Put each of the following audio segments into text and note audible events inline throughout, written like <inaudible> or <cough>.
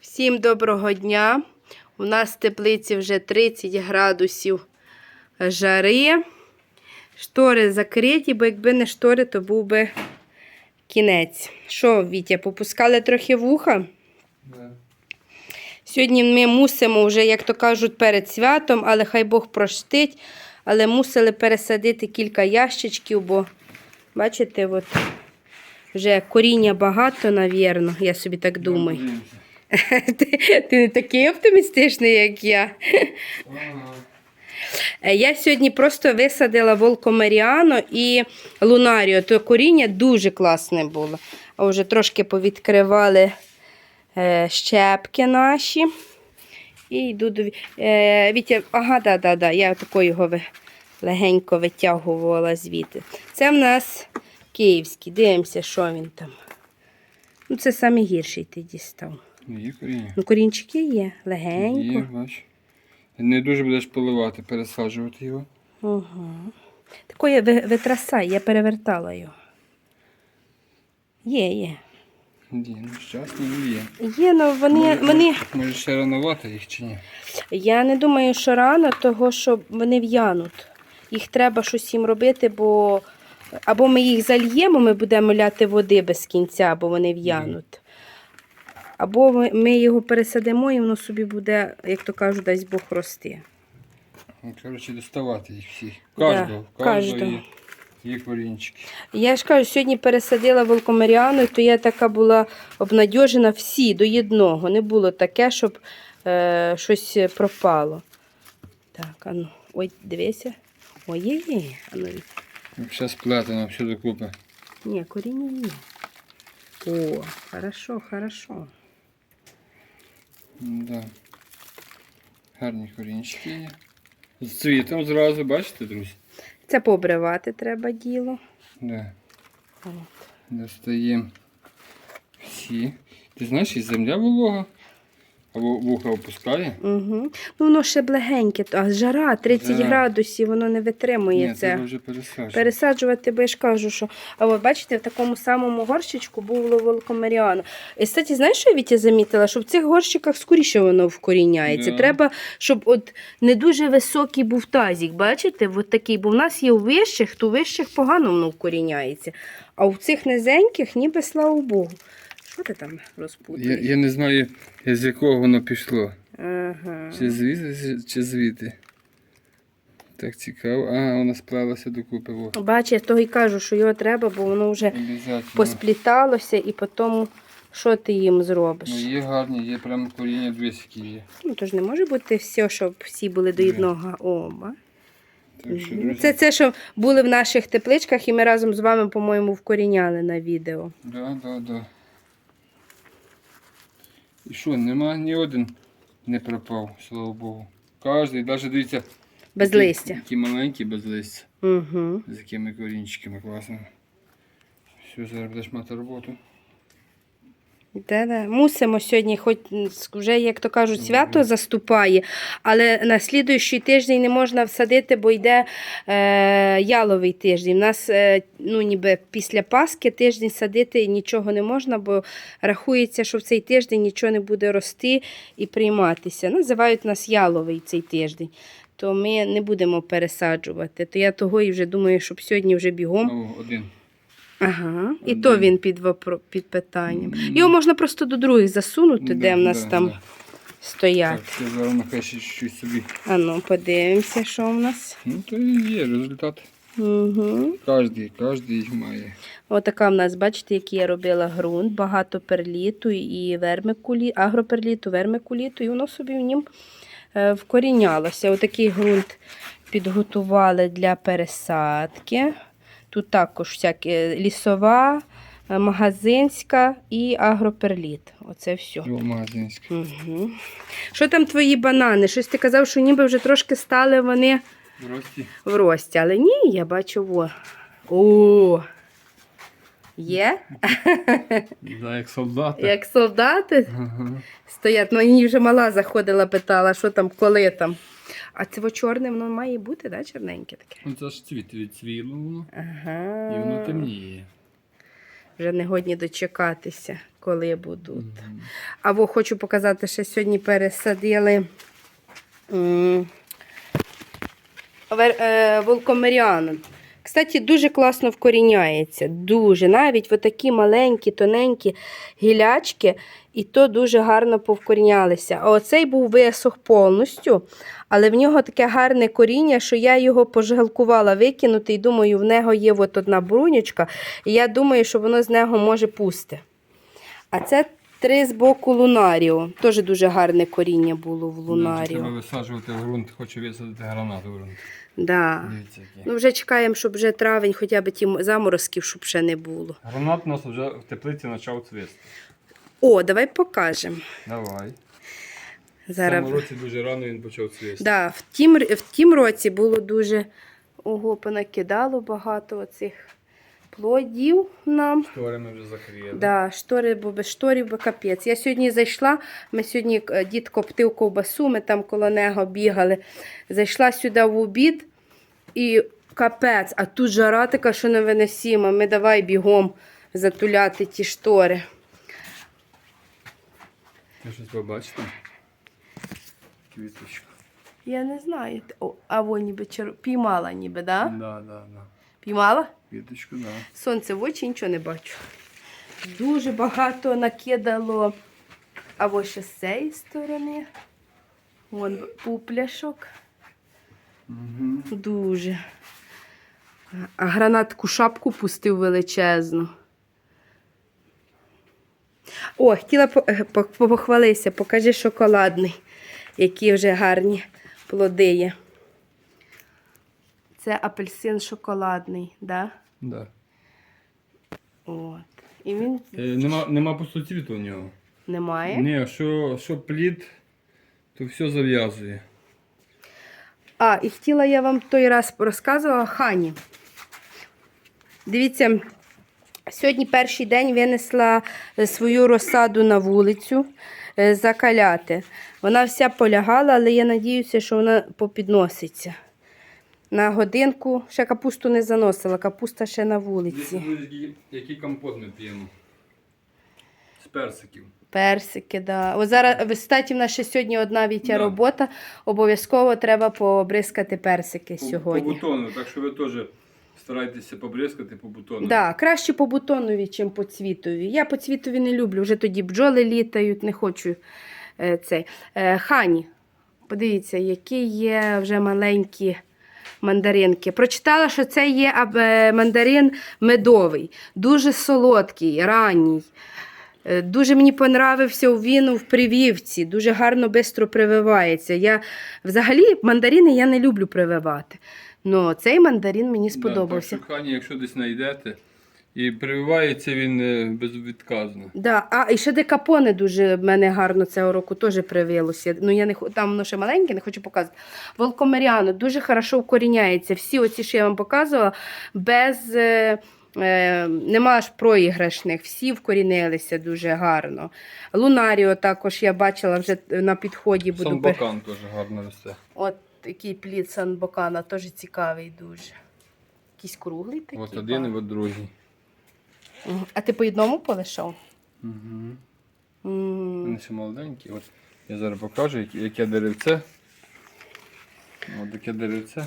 Всім доброго дня. У нас в теплиці вже 30 градусів жари. Штори закриті, бо якби не штори, то був би кінець. Що, Вітя, попускали трохи вуха? Да. Сьогодні ми мусимо вже, як то кажуть, перед святом, але хай Бог простить. Але мусили пересадити кілька ящичків, бо, бачите, от, вже коріння багато, навірно, я собі так думаю. <laughs> Ти, ти не такий оптимістичний, як я. Ага. Я сьогодні просто висадила волкомеріано і лунаріо. То коріння дуже класне було. А вже трошки повідкривали е, щепки наші. І йду до е, Вітя. Ага, да, да, да. Я тако його легенько витягувала звідти. Це в нас київський. Дивимося, що він там. Ну, це самий гірший ти дістав. Ну, Є коріння. Ну, корінчики є, легенько. Є, бач. Не дуже будеш поливати, пересаджувати його. Ага. Такої ви- витрасай, я перевертала його. Є, є. Є, ну щасні ну, є. Є, ну вони, вони. Може ще ранувати їх чи ні? Я не думаю, що рано, того що вони в'януть. Їх треба щось їм робити, бо або ми їх зальємо, ми будемо ляти води без кінця, бо вони в'януть. Або ми, його пересадимо і воно собі буде, як то кажуть, дасть Бог рости. Ну, Коротше, доставати їх всіх. Кожного. Кожного кожного. є, корінчики. Я ж кажу, сьогодні пересадила волкомеріану, то я така була обнадьожена всі до єдного. Не було таке, щоб е, щось пропало. Так, а ну, ой, дивися. Ой, є, є. А ну, Все докупи. ні, коріння є. О, хорошо, хорошо. Да. Гарні корінчики є. З цвітом зразу, бачите, друзі? Це пообривати треба діло. Да. От. Достаємо всі. Ти знаєш, і земля волога. Або вуха опускає. Угу. Ну, воно ще блегеньке, а жара 30 Да. градусів, воно не витримує Ні, це. треба вже пересаджувати. Пересаджувати, бо я ж кажу, що. А от бачите, в такому самому горщичку було волкомеріано. І кстати, знаєш, що я Вітя замітила? Що в цих горщиках скоріше воно вкоріняється. Да. Треба, щоб от не дуже високий був тазік, бачите? От такий, бо в нас є у вищих, то у вищих погано воно вкоріняється. А у цих низеньких, ніби слава Богу. Що ти там Я, розпутуєш? я не знаю, з якого воно пішло. Ага. Чи звідси, чи звідти. Так цікаво. Ага, вона сплелася докупи. Во. Бачиш, я того й кажу, що його треба, бо воно вже поспліталося і потім що ти їм зробиш? Ну є гарні, є прямо коріння двіскі є. Ну, то ж не може бути все, щоб всі були до одного оба. Так що, друзі, Це це, що були в наших тепличках, і ми разом з вами, по-моєму, вкоріняли на відео. Да, да, да. І що, нема ні один не пропав, слава Богу. Кожний, навіть дивіться. Без які- листя. Які маленькі без листя. Угу. З якими корінчиками класними. Все, зараз будеш мати роботу. Да-да. Мусимо сьогодні, хоч вже, як то кажуть, свято заступає, але на слідуючий тиждень не можна всадити, бо йде е, яловий тиждень. У нас е, ну, ніби після Пасхи тиждень садити нічого не можна, бо рахується, що в цей тиждень нічого не буде рости і прийматися. Називають нас яловий цей тиждень. То ми не будемо пересаджувати. То я того і вже думаю, щоб сьогодні вже бігом. О, один. Ага, і то він під, вопро... під питанням. Його можна просто до других засунути, де Да, в нас да, там да. стоять. Так, зараз нехай ще щось собі. А ну, подивимося, що в нас. Ну, то і є результат. Угу. Кожний, кожний має. Отака в нас, бачите, який я робила ґрунт, багато перліту і вермикулі, агроперліту, вермикуліту, і воно собі в нім е, вкорінялося. Отакий ґрунт підготували для пересадки. Тут також всякі лісова, е, магазинська і агроперліт. Оце все. Його магазинське. Угу. Що там твої банани? Щось ти казав, що ніби вже трошки стали вони Рості. в рості. Але ні, я бачу во. О! Є? <laughs> Да, як солдати. Як солдати Ага. стоять. Ну, мені вже мала заходила, питала, що там, коли там. А це чорне воно має бути, да, чорненьке таке? Ну, це ж цвіт відцвіло. Ага. І воно темніє. Вже не годні дочекатися, коли будуть. Або хочу показати, що сьогодні пересадили е, волкомеріану. Кстати, дуже класно вкоріняється. Дуже. Навіть такі маленькі, тоненькі гілячки, і то дуже гарно повкорінялися. А оцей був висох повністю, але в нього таке гарне коріння, що я його пожалкувала викинути, і думаю, в нього є от одна брунючка, і я думаю, що воно з нього може пусти. А це три з боку лунаріо. Теж дуже гарне коріння було в Треба висаджувати в ґрунт, хочу висадити гранат в ґрунт. Да. Дивіться які. Ну, вже чекаємо, щоб вже травень, хоча б ті заморозків, щоб ще не було. Гранат у нас вже в теплиці почав цвісти. О, давай покажемо. Давай. В Зараз. цьому році дуже рано він почав цвісти. Да, в, тім, в тім році було дуже ого, понакидало багато оцих плодів нам. Штори ми вже закрили. Да, штори, бо без шторів би капець. Я сьогодні зайшла, ми сьогодні е, дід коптив ковбасу, ми там коло нього бігали. Зайшла сюди в обід і капець, а тут жара така, що невиносима. Ми давай бігом затуляти ті штори. Ви щось побачите? Квіточку. Я не знаю. О, а во ніби чер... піймала ніби, да? Да, да, да. Піймала? Квіточку, да. Сонце в очі нічого не бачу. Дуже багато накидало. А ось ще з цієї сторони. Вон пупляшок. Угу. Дуже. А гранат таку шапку пустив величезну. О, хотіла е, похвалися, покажи шоколадний, які вже гарні плоди є. Це апельсин шоколадний, да? Да. От. І він Е, нема, нема пустоцвіту у нього. немає. Ні, що, що плід, то все зав'язує. А, і хотіла я вам той раз розказувала хані. Дивіться, сьогодні перший день винесла е, свою розсаду на вулицю е, закаляти. Вона вся полягала, але я надіюся, що вона попідноситься. На годинку ще капусту не заносила, капуста ще на вулиці. Який, який компот ми п'ємо? З персиків. Персики, да. О, зараз, кстати, в нас ще сьогодні одна вітя Да. робота. Обов'язково треба побризкати персики По, сьогодні. по бутону, так що ви теж старайтеся побризкати по бутону. Да, краще по бутонові, чим по цвітові. Я по цвітові не люблю, вже тоді бджоли літають, не хочу е, цей. Е, хані, подивіться, які є вже маленькі мандаринки. Прочитала, що це є е, мандарин медовий, дуже солодкий, ранній. Е, Дуже мені понравився він в привівці, дуже гарно швидко прививається. Я взагалі мандарини я не люблю прививати. Но цей мандарин мені сподобався. Да, так що, якщо десь знайдете, і прививається він е, безвідказно. Да, а і ще декапоне дуже в мене гарно цього року теж привилося. Ну я не там воно ще маленьке, не хочу показувати. Волкомеріано дуже хорошо вкоріняється. Всі оці, що я вам показувала, без е, е, нема ж проіграшних, всі вкорінилися дуже гарно. Лунаріо також я бачила вже на підході. Буду пер- Самбакан теж гарно росте. От такий плід Санбокана, теж цікавий дуже. Якийсь круглий такий. От один і от другий. А ти по одному полишав? Угу. Вони ще молоденькі. От я зараз покажу, яке, деревце. От таке деревце.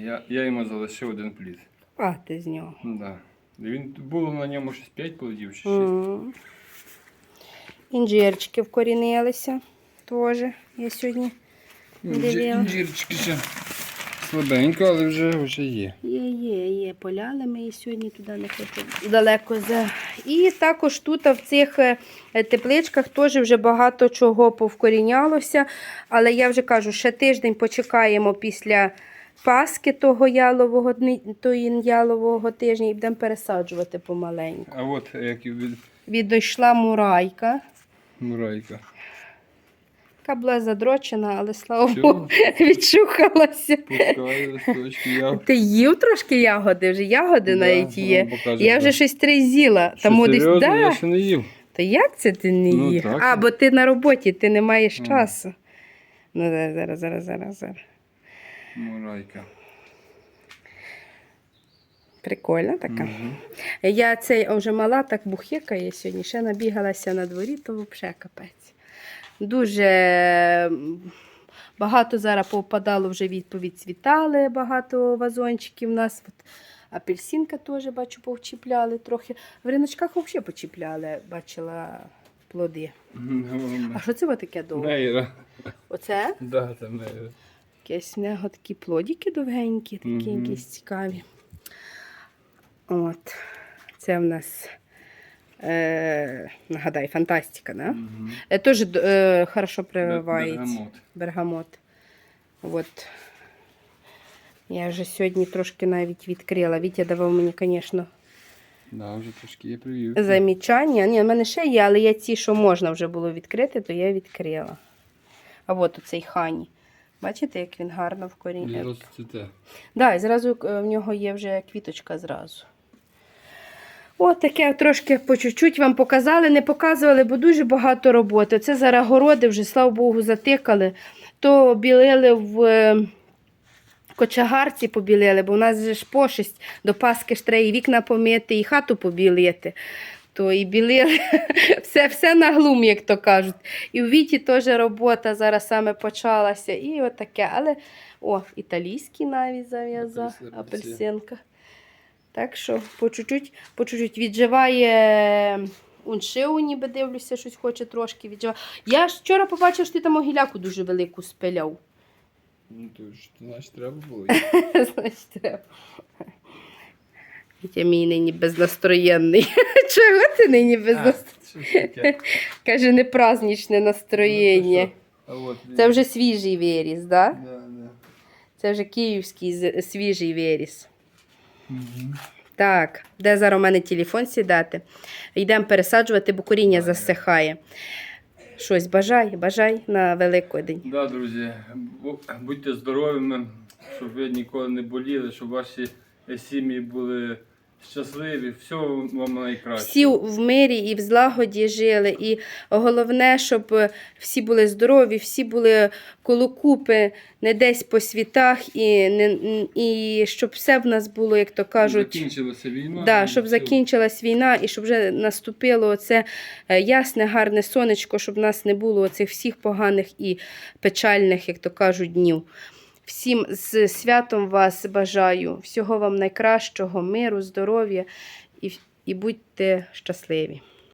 Я, я йому залишив один плід. А, ти з нього. Да. Він було на ньому щось 5 плодів чи 6. М. Інжирчики вкорінилися теж. Я сьогодні дивила. Інжирчики ще слабенько, але вже, вже є. Є, є, є. Поляли ми і сьогодні туди не хочу далеко за. І також тут в цих е, тепличках теж вже багато чого повкорінялося. Але я вже кажу, ще тиждень почекаємо після Паски того ялового тої ялового тижня і будемо пересаджувати помаленьку. А от як від Відійшла мурайка. мурайка. Яка була задрочена, але слава? Богу, <laughs> відчухалася. Пускаю листочки, я. <laughs> Ти їв трошки ягоди, вже ягоди навіть є. покажу, Я вже щось три з'їла. Що, Тому десь, серйозно? да. Я ще не їв. То як це ти не Ну, їв? так. А, бо ти на роботі, ти не маєш Мгм. часу. Ну, зараз, зараз, зараз, зараз, зараз. Мурайка. Прикольна така. Мгм. Я цей а вже мала, так бухикає сьогодні. Ще набігалася на дворі, то взагалі капець. Дуже багато зараз попадало вже відповідь цвітали, багато вазончиків у нас. От апельсинка теж бачу, повчіпляли трохи. В риночках взагалі почіпляли, бачила плоди. А що це таке довго? Мейра. Оце? Да, це мейра. Якісь в нього такі плодики довгенькі, такі якісь цікаві. От. Це в нас, е, нагадай, фантастика, да? Мгм. Е, Теж е, хорошо прививається. Бергамот. Бергамот. От. Я вже сьогодні трошки навіть відкрила. Вітя давав мені, звісно, Да, вже трошки є привів. замічання. Ні, в мене ще є, але я ті, що можна вже було відкрити, то я відкрила. А от оцей хані. Бачите, як він гарно в корінні. Вже розцвіте. Да, і зразу е, в нього є вже квіточка зразу. От таке трошки по чуть-чуть вам показали, не показували, бо дуже багато роботи. Це зараз городи вже, слава Богу, затикали. То білили в е, кочагарці побілили, бо у нас же ж пошесть до Паски ж треба і вікна помити, і хату побілити. То і білили <laughs> все, все на глум, як то кажуть. І у Віті теж робота зараз саме почалася. І от таке. Але о, італійський навіть зав'язав, Апельсин- апельсинка. Так що по чуть-чуть, по чуть-чуть відживає уншиу, ніби дивлюся, щось хоче трошки відживати. Я ж вчора побачив, що ти там огіляку дуже велику спиляв. Ну то ж, значить, треба було. <laughs> Значить, треба. Вітя мій нині безнастроєнний. <laughs> Чого ти нині безнастроєнний? <laughs> Каже, не праздничне настроєння. Ну? А от, Це вже свіжий виріс, так? Да? Да, да. Це вже київський свіжий виріс. Так, де зараз у мене телефон сідати? Йдемо пересаджувати, бо коріння засихає. Щось бажай, бажай на Великодень. Да, друзі, бу- будьте здоровими, щоб ви ніколи не боліли, щоб ваші сім'ї були щасливі. Всього вам найкраще. Всі в мирі і в злагоді жили. І головне, щоб е, всі були здорові, всі були коло купи, не десь по світах, і, не, і щоб все в нас було, як то кажуть. Закінчилася війна. Да, щоб все. закінчилась війна і щоб вже наступило оце е, ясне, гарне сонечко, щоб в нас не було оцих всіх поганих і печальних, як то кажуть, днів. Всім з святом вас бажаю, всього вам найкращого, миру, здоров'я і, і будьте щасливі.